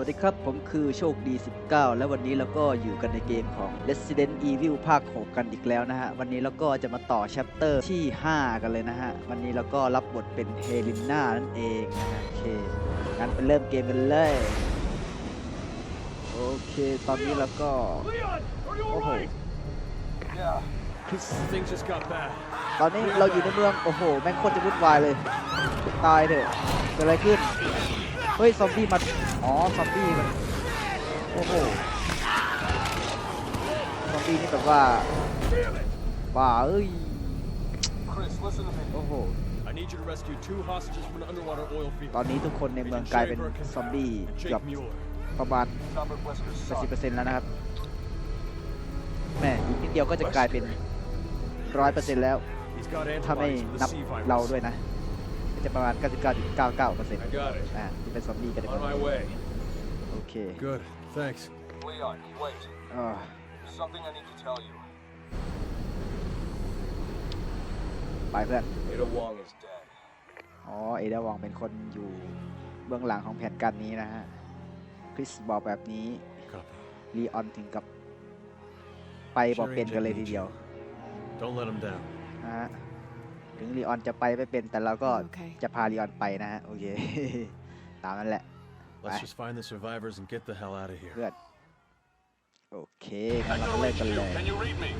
Resident Evil สวัสดีครับ ผมคือโชคดี 19 และวันนี้เราก็อยู่กันในเกมของ Resident Evil ภาค 6 กันอีกแล้วนะฮะ วันนี้เราก็จะมาต่อ chapter ที่ 5 กันเลยนะฮะ วันนี้เราก็รับบทเป็นเฮลิน่านั่นเองนะฮะโอเค งั้นไปเริ่มเกมกันเลย โอเค ตอนนี้เราก็ โอ้โห Things just got bad. ตอนนี้เราอยู่ในเมือง โอ้โห แม่งโคตรจะวุ่นวายเลย ตายเถอะ เกิดอะไรขึ้น เฮ้ย ซอมบี้มันอ๋อ ซอมบี้มัน โอ้โห ซอมบี้นี่แบบว่าบ้าเอ้ย Chris, listen to me. โอ้โห I need you to rescue two hostages from an underwater oil ต field. อนนี้ทุกคนในเมืองกลายเป็นซอมบี้ And เกือบ Jake Mueller. ประมาณ Robert Wesker's son. 80%แล้วนะครับแม่อีกนิดเดียวก็จะกลายเป็น 100%แล้ว He's got ถ้าไม่ antibodies to นั the บ C virus. เราด้วยนะ ก็จะประมาณ 99.99% I got it. อ่าที่เป็นซอมบี้กัน On my way. โอเค Good. Thanks. Leon, wait. อ่า There's something I need to tell you. ไปเพื่อน Ada Wong is dead. อ๋อ เอเดาวองเป็นคนอยู่เบื้องหลังของแผนการนี้นะฮะ คริสบอกแบบนี้ Copy. ลีออนถึงกับไปบอกเป็นกันเลยทีเดียว Don't let him down. นะฮะ ถึงลีออนจะไปไม่เป็น แต่เราก็โอเคจะพาลีออนไปนะฮะ โอเค ตามนั้นแหละ Let's Bye. just find the survivors and get the hell out of here. เพื่อนโอเคงั้นเราก็เริ่มกันเลย Can you read me?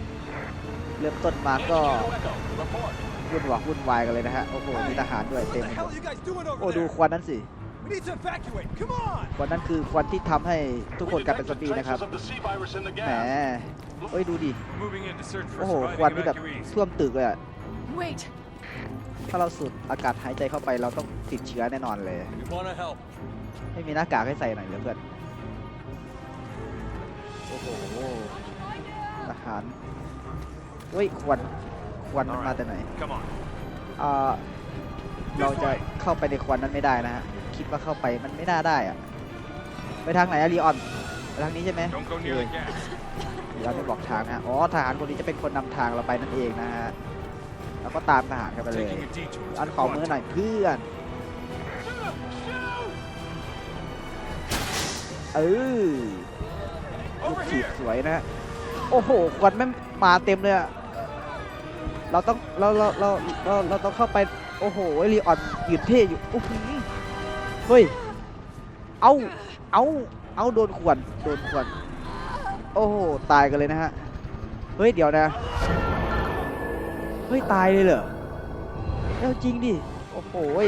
เริ่มต้นมาก็ Echo, report. วุ่นวายวุ่นวายกันเลยนะฮะ โอ้โห มีทหารด้วยเต็ม What ไป the หม hell ด are you guys doing over โอ้ ดู there? ควันนั้นสิ We need to evacuate. Come on! ควันนั้นคือควันที่ทำให้ทุกคนกลายเป็นซอมบี้นะครับ of the C virus in the แหมเอ้ย ดูดิ Moving in to search โอ้โห ควันนี่แบบท่วมตึกเลยอะ Wait. ถ้าเราสูดอากาศหายใจเข้าไปเราต้องติดเชื้อแน่นอนเลย We want to help. ไม่มีหน้ากากให้ใส่หน่อยเหรอเพื่อน โอ้โหทหารเฮ้ยควันควันมันมาแต่ไหน Come on. อ่าเราจะเข้าไปในควันนั้นไม่ได้นะฮะ คิดว่าเข้าไปมันไม่น่าได้อะไปทางไหนอะลีออนไปทางนี้ใช่ไหม Don't go near the gas. เราไม่บอกทางนะอ๋อทหารคนนี้จะเป็นคนนำทางเราไปนั่นเองนะฮะ แล้วก็ตามทหารกันไปเลย Taking a detour. อันขอมือหน่อยเพื่อน เออลูก Over ขีด here. สวยนะฮะโอ้โห ควันไม่งมาเต็มเลยอะเราต้องเราเราเราเราเราต้องเข้าไป โอ้โหลีออนยืนเท่อยู่โอ้โหเฮ้ย เอาเอาเอาโดนขวนโดนขวนโอ้โห ตายกันเลยนะฮะ เฮ้ย เดี๋ยวนะ เฮ้ย ตายเลยเหรอแล้วจริงดิ โอ้โหย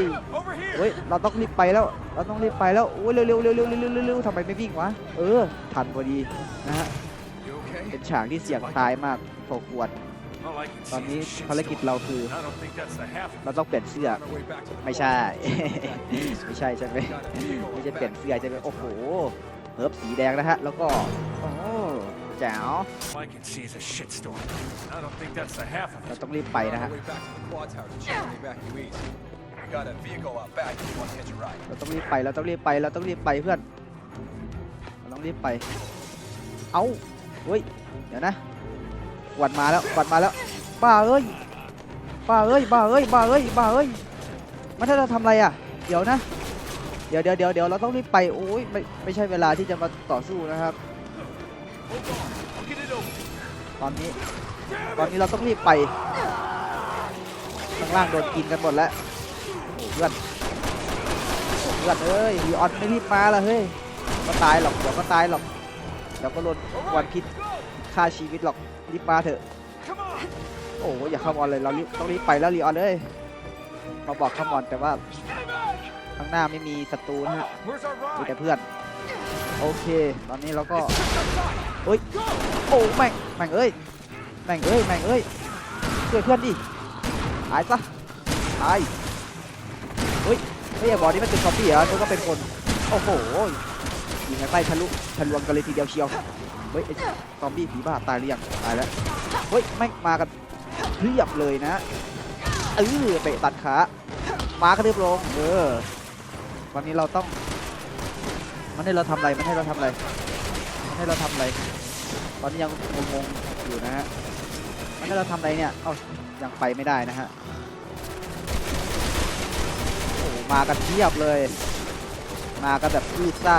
เฮ้ย เราต้องรีบไปแล้ว เราต้องรีบไปแล้วโอ้ยเร็วเร็วเร็วเร็วเร็วเร็วเร็วทำไมไม่วิ่งวะ เออ ทันพอดีนะฮะ เป็นฉากที่เสี่ยงตายมากพอควรตอนนี้ภารกิจเราคือ เราต้องเปลี่ยนเสื้อ ไม่ใช่ ไม่ใช่ใช่ไหมไม่ใช่เปลี่ยนเสื้อใช่ไหมโอ้โหเฮิร์บสีแดงนะฮะ แล้วก็ โอ้โห แจ๋ว All I can see is a shitstorm. I don't think that's the half of เรา it. ต้องรีบไปนะ On ฮะ our way back to the quad tower to check on the evacuees. We got a vehicle out back if you want to hitch a ride. เราต้องรีบไป เราต้องรีบไป เราต้องรีบไปเพื่อน เราต้องรีบไป เอาเฮ้ย เดี๋ยวนะควันมาแล้วควันมาแล้ว บ้าเอ้ย บ้าเอ้ย บ้าเอ้ย บ้าเอ้ย บ้าเอ้ย มันถ้าเราทำอะไรอะ เดี๋ยวนะ เดี๋ยวเดี๋ยวเดี๋ยวเดี๋ยวเราต้องรีบไป โอ้ย ไม่ ไม่ใช่เวลาที่จะมาต่อสู้นะครับ ตอนนี้ ตอนนี้เราต้องรีบไปข้างล่างโดนกินกันหมดแล้วเพื่อนเพื่อนเอ้ยลีออนไม่รีบมาละเฮ้ยก็ตายหรอกเดี๋ยวก็ตายหรอกเดี๋ยวก็โดนควันพิษฆ่าชีวิตหรอกรีบมาเถอะโอ้โหอย่าเข้ามอนเลยเราต้องรีบไปแล้วลีออนเอ้ยมาบอกเข้ามอนแต่ว่าข้างหน้าไม่มีศัตรูนะฮะมีแต่เพื่อน โอเค ตอนนี้เราก็เฮ้ยโอ้แม่งแม่งเอ้ยแม่งเอ้ยแม่งเอ้ยช่วยเพื่อนดิตายซะตายเฮ้ยไม่อย่าบอกนี่มันเป็นซอมบี้เหรอนึกว่าเป็นคนโอ้โหยิงกันไปทะลุทะลวงกันเลยทีเดียวเชียวเฮ้ยไอ้ซอมบี้ผีบ้าตายหรือยังตายแล้วเฮ้ยแม่งมากันเพียบเลยนะเออเตะตัดขามาก็เรียบลงเออวันนี้เราต้อง มันให้เราทำอะไร มันให้เราทำอะไร มันให้เราทำอะไร ตอนนี้ยังงงๆอยู่นะฮะ มันให้เราทำอะไรเนี่ย เอ้า ยังไปไม่ได้นะฮะ โอ้มากันเทียบเลย มากันแบบอือซ่า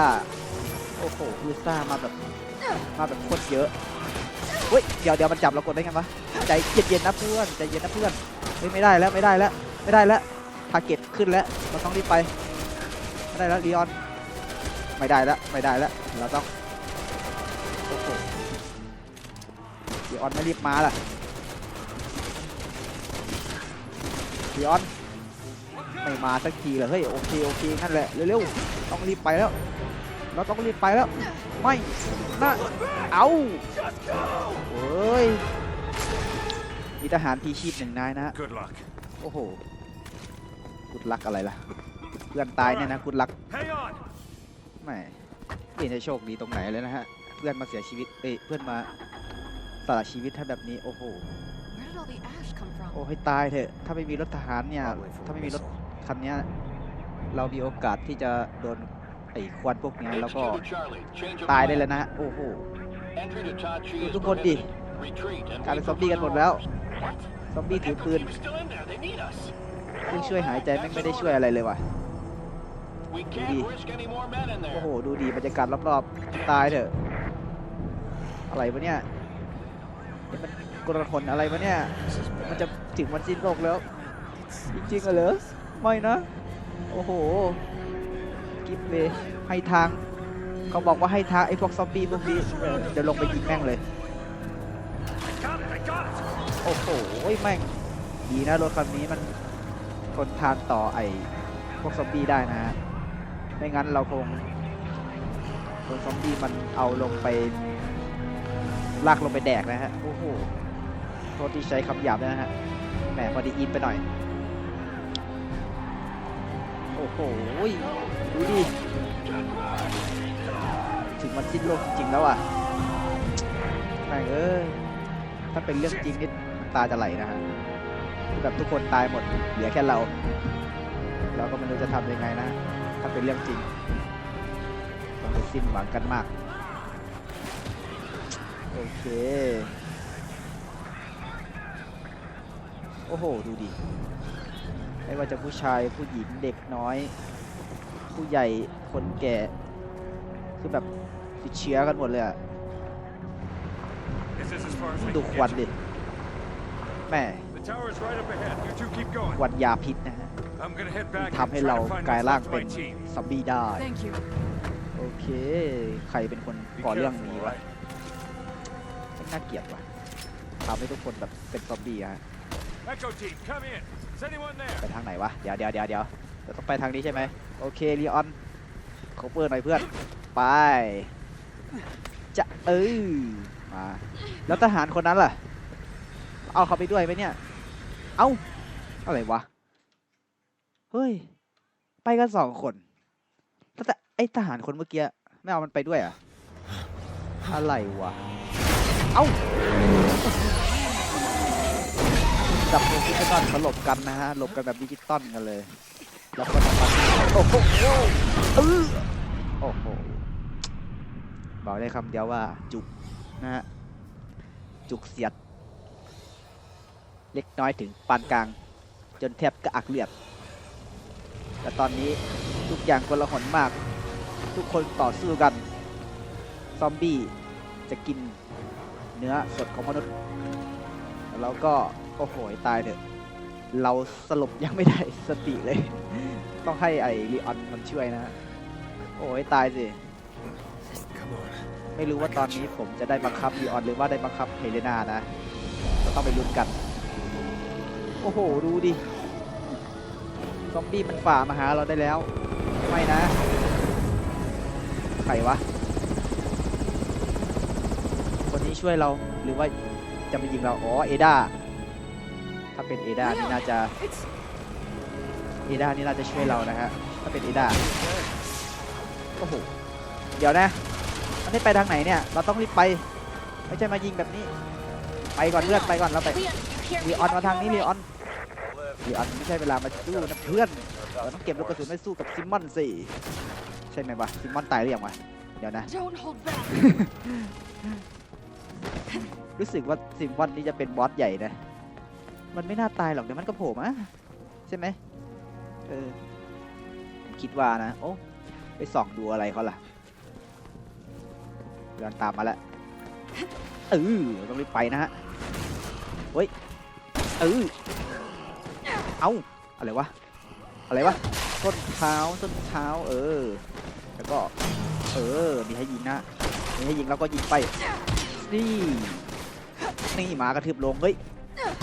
โอ้โหอือซ่ามาแบบ มาแบบโคตรเยอะ เฮ้ย เดี๋ยวเดี๋ยวมันจับเรากดได้ไงวะ ใจเย็นๆนะเพื่อน ใจเย็นนะเพื่อน เฮ้ยไม่ได้แล้วไม่ได้แล้วไม่ได้แล้วทาร์เก็ตขึ้นแล้ว เราต้องรีบไปไม่ได้แล้วลีออน ไม่ได้แล้วไม่ได้แล้วเราต้องโอ้โหลีออนไม่รีบมาล่ะลีออนไม่มาสักทีเลยเฮ้ยโอเคโอเคนั่นแหละเร็วๆต้องรีบไปแล้ว เราต้องรีบไปแล้ว ไม่นะเอาเฮ้ยมีทหารพีชีพหนึ่งนายนะฮะ Good luck. โอ้โหกุดลักอะไรล่ะเพื่อนตายเนี่ยนะกุดลัก Hang on. ไม่ไม่เห็นจะโชคดีตรงไหนเลยนะฮะ เพื่อนมาเสียชีวิตเอ้ยเพื่อนมาสละชีวิตให้แบบนี้ โอ้โห Where did all the ash come from? โอ้ให้ตายเถอะ ถ้าไม่มีรถทหารเนี่ย Probably from ถ้าไม่มีรถ missile. คันเนี้ยเรามีโอกาสที่จะโดนไอ้ควันพวกเนี้ยแล้วก็ ตายได้เลยนะฮะ โอ้โห ดูทุกคนดิ กลายเป็นซอมบี้กันหมดแล้ว ซอมบี้ถือปืนเพิ่งช่วยหายใจแม่งไม่ได้ช่วยอะไรเลยว่ะ ดูดิโอ้โห ดูดีบรรยากาศรอบๆ ตายเถอะ อะไรวะเนี่ยนี่มันกระคนอะไรวะเนี่ย มันจะถึงวันสิ้นโลกแล้ว จริงๆเหรอ ไม่นะ โอ้โห กิฟเวให้ทาง เขาบอกว่าให้ทางไอ้พวกซอมบี้พวกนี้เออเดี๋ยวลงไปยิงแม่งเลย I got it. I got it. โอ้โหแม่ง ดีนะรถคันนี้มันทนทานต่อไอ้พวกซอมบี้ได้นะฮะ ไม่งั้นเราคงโดนซอมบี้มันเอาลงไป ลากลงไปแดกนะฮะ โอ้โห โทษที่ใช้คำหยาบด้วยนะฮะ แหมพอดีอินไปหน่อย โอ้โห ดูดิ ถึงวันสิ้นโลกจริงๆแล้วอะแม่งเอ้ยถ้าเป็นเรื่องจริงนี่ตาจะไหลนะฮะ แบบทุกคนตายหมด เหลือแค่เรา เราก็ไม่รู้จะทำยังไงนะ ถ้าเป็นเรื่องจริงต้องไปสิ้นหวังกันมาก โอเค โอ้โห ดูดิ ไม่ว่าจะผู้ชายผู้หญิงเด็กน้อย ผู้ใหญ่คนแก่ คือแบบติดเชื้อกันหมดเลยอะ Is this as far as we ดู can ควัน get ดิ you? แม่ The tower's right up ahead. You two keep going. ควันยาพิษนะฮะ I'm gonna head back ทำ and ให้ try เรา to find กลาย what's ร่าง left of เป็น my team. ซอมบี้ได้ Thank you. โอเค ใครเป็นคน Be ก่อเรื่อง careful, นี้ all วะ right? น่าเกลียดว่ะทำให้ทุกคนแบบเป็นซอมบี้อะฮะ Echo team, come in. Is anyone there? ไปทางไหนวะ เดี๋ยวเดี๋ยวเดี๋ยวเดี๋ยวเราต้องไปทางนี้ใช่ไหมโอเคลีออนขอเปิดหน่อยเพื่อน ไป จะเออมา แล้วทหารคนนั้นล่ะ เอาเขาไปด้วยไหมเนี่ย เอ้า อะไรวะ เฮ้ย ไปกันสองคนแต่ไอทหารคนเมื่อกี้ไม่เอามันไปด้วยอะ อะไรวะ เอ้าจับตัวดิจิตอลมาหลบกันนะฮะ หลบกันแบบดิจิตอลกันเลย แล้วก็ทำมันโอ้โหเออโอ้โห บอกได้คำเดียวว่าจุกนะฮะ จุกเสียด เล็กน้อยถึงปานกลาง จนแทบกระอักเลือด แต่ตอนนี้ทุกอย่างกลหนมาก ทุกคนต่อสู้กัน ซอมบี้จะกินเนื้อสดของมนุษย์ แล้วก็โอ้โหตายเถอะเราสลบยังไม่ได้สติเลย ต้องให้ไอ้ลีออนมันช่วยนะโอ้ยตายสิ ไม่รู้ว่าตอนนี้ผมจะได้บังคับลีออนหรือว่าได้บังคับเฮเลนานะ ก็ต้องไปลุ้นกัน โอ้โห ดูดิ ซอมบี้มันฝ่ามาหาเราได้แล้ว ไม่นะใครวะ คนนี้ช่วยเราหรือว่าจะมายิงเรา อ๋อ เอดาถ้าเป็นเอดานี่น่าจะ เอดานี่น่าจะช่วยเรานะฮะ ถ้าเป็นเอดาโอ้โห เดี๋ยวนะ มันได้ไปทางไหนเนี่ย เราต้องรีบไป ไม่ใช่มายิงแบบนี้ ไปก่อนเพื่อนไปก่อนเราไป Leon, you hear ลีออนมาทางนี้ All ลีออน ลีออนไม่ใช่เวลามาสู้นะเพื่อนเราต้องเก็บลูกกระสุนไปสู้กับซิมมอนสิใช่ไหมวะซิมมอนตายหรือยังวะเดี๋ยวนะ Don't hold back. รู้สึกว่าซิมมอนนี่จะเป็นบอสใหญ่นะมันไม่น่าตายหรอกเดี๋ยวมันก็โผล่มาใช่ไหมเออผมคิดว่านะโอ้เวไปส่องดูอะไรเขาล่ะเดินตามมาแล้วเออต้องรีบไปนะฮะเฮ้ยเออ เอาอะไรวะอะไรวะต้นเท้าต้นเท้าเออ แล้วก็ เออมีให้ยิงนะมีให้ยิงแล้วก็ยิงไปนี่นี่หมากระทืบลงเฮ้ย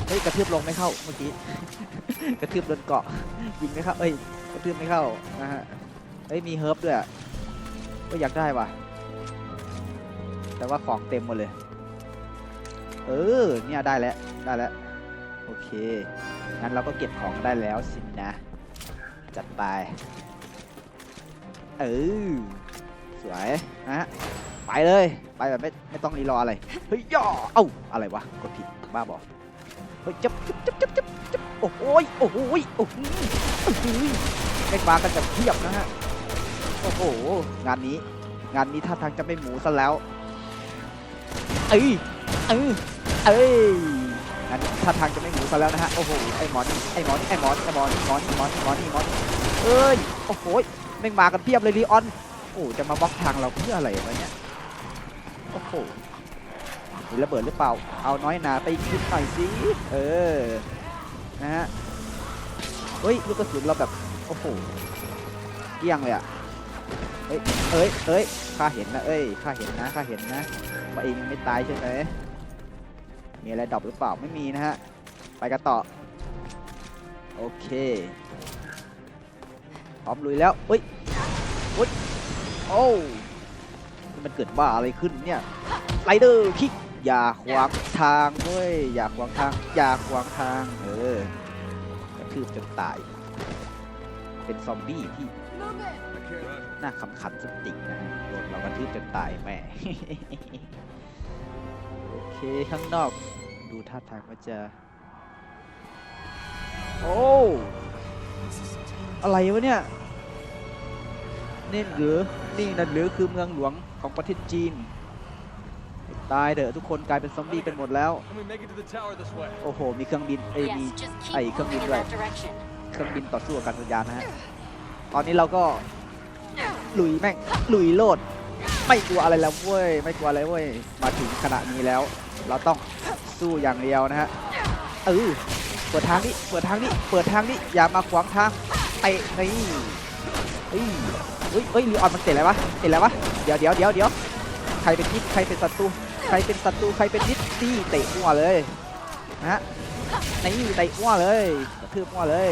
เฮ้ยกระทืบลงไม่เข้าเมื่อกี้ กระทืบโดนเกาะยิงไม่เข้าเอ้ยกระทืบไม่เข้านะฮะเฮ้ยมีเฮิร์บด้วยก็อยากได้ว่ะ แต่ว่าของเต็มหมดเลย เออเนี่ยได้แล้วได้แล้วโอเค งั้นเราก็เก็บของได้แล้วสินะ จัดไป เออ สวยนะฮะ ไปเลย ไปแบบไม่ไม่ต้องรีรออะไร เฮ้ยย่อ เอ้า อะไรวะ กดผิด บ้าบอเฮ้ยจับจับจับจับจับจับโอ้โหยโอ้โหยโอ้โหยโอ้โหยเล่นมากันแบบเทียบนะฮะ โอ้โห งานนี้ งานนี้ท่าทางจะไม่หมูซะแล้ว เอ้ย เอ้ย เอ้ย งานนี้ท่าทางจะไม่หมูซะแล้วนะฮะ โอ้โห ไอ้หมอนไอ้หมอนไอ้หมอนไอ้หมอนหมอนหมอนหมอนี่หมอนเอ้ย โอ้โหแม่งมากันเพียบเลยลีออน โอ้จะมาบล็อกทางเราเพื่ออะไรวะเนี่ย โอ้โหระเบิดหรือเปล่า เอาน้อยหนาไปคิดหน่อยสิ เออ นะฮะ เฮ้ยลูกกระสุนเราแบบ โอ้โหเกลี้ยงเลยอะเฮ้ย เอ้ย เอ้ย ข้าเห็นนะ เอ้ย ข้าเห็นนะ ข้าเห็นนะว่าเองยังไม่ตายใช่ไหม มีอะไรดรอปหรือเปล่าไม่มีนะฮะ ไปกันต่อ โอเคพร้อมลุยแล้วเฮ้ยเฮ้ยโอ้มันเกิดบ้าอะไรขึ้นเนี่ยไรเดอร์คิกอย่าขวางทางเว้ยอย่าขวางทางอย่าขวางทางเออกระทืบจนตาย เป็นซอมบี้ที่น่าขำขันสติกนะโดนเรากระทืบจนตายแม่ เคข้างนอก ดูท่าทางว่าจะ โอ้อะไรวะเนี่ยนี่หรือนี่นั่นหรือคือเมืองหลวงของประเทศจีน ตายเด้อะทุกคนกลายเป็นซอมบี้กันหมดแล้ว Can we make it to the tower this way? โอ้โห มีเครื่องบินเอ้ยมี Yes, just keep Ay, moving keep in right. that direction. เครื่องบินต่อสู้กับการสัญญาณนะฮะ ตอนนี้เราก็ลุยแม่งลุยโลด ไม่กลัวอะไรแล้วเว้ย ไม่กลัวอะไรเว้ย มาถึงขณะนี้แล้ว เราต้องสู้อย่างเดียวนะฮะเออเปิดทางนี้เปิดทางนี้เปิดทางนี้อย่ามาขวางทางเตะนี่เฮ้ยเฮ้ยเฮ้ยลีออนมันเตะอะไรวะเตะอะไรวะเดี๋ยวเดี๋ยวเดี๋ยวเดี๋ยวใครเป็นมิตรใครเป็นศัตรูใครเป็นศัตรูใครเป็นมิตรนี่เตะมั่วเลยนะฮะนี่เตะมั่วเลยกระทืบมั่วเลย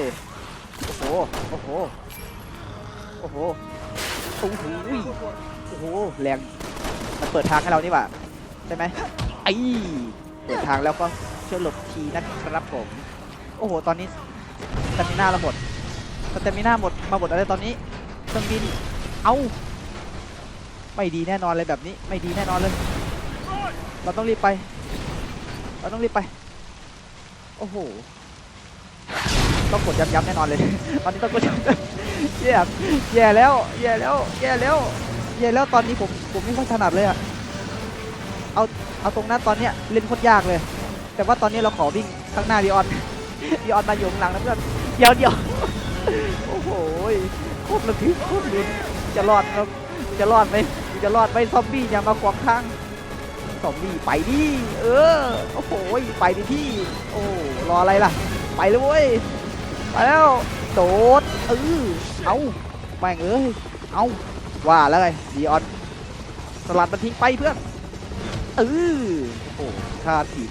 โอ้โหโอ้โหโอ้โหโอ้โหโอ้โหแรงมันเปิดทางให้เรานี่หว่าใช่ไหม อ้เปิดทางแล้วก็ช่วยหลบทีนะครับผม โอ้โห ตอนนี้สเตมิน่าเราหมดสเตมิน่าหมด มาหมดอะไรตอนนี้เครื่องบิน เอ้าไม่ดีแน่นอนเลยแบบนี้ ไม่ดีแน่นอนเลย เราต้องรีบไป เราต้องรีบไป โอ้โห ต้องกดย้ำๆแน่นอนเลย ตอนนี้ต้องกดย้ำแย่แย่แล้ว แย่แล้ว แย่แล้ว แย่แล้ว ตอนนี้ผม ผมไม่ค่อยถนัดเลยอะ เอาตรงนั้นตอนเนี้ยเล่นโคตรยากเลย แต่ว่าตอนนี้เราขอวิ่งข้างหน้าดิออนดิออนมาอยู่ข้างหลังนะเพื่อนเดี๋ยวเดี๋ยวโอ้โหโคตรระทึกโคตรลุ้นจะรอดครับจะรอดไหมจะรอดไหมซอมบี้อย่ามาขวางทางซอมบี้ไปดิเออโอ้โหไปดิพี่ โอ้รออะไรล่ะ ไปเลยเว้ยไปแล้วโดดเออเอาแม่งเอ้ยเอาว่าแล้วไงดีออนสลัดมันทิ้งไปเพื่อน เออโอ้โหท่าถีบ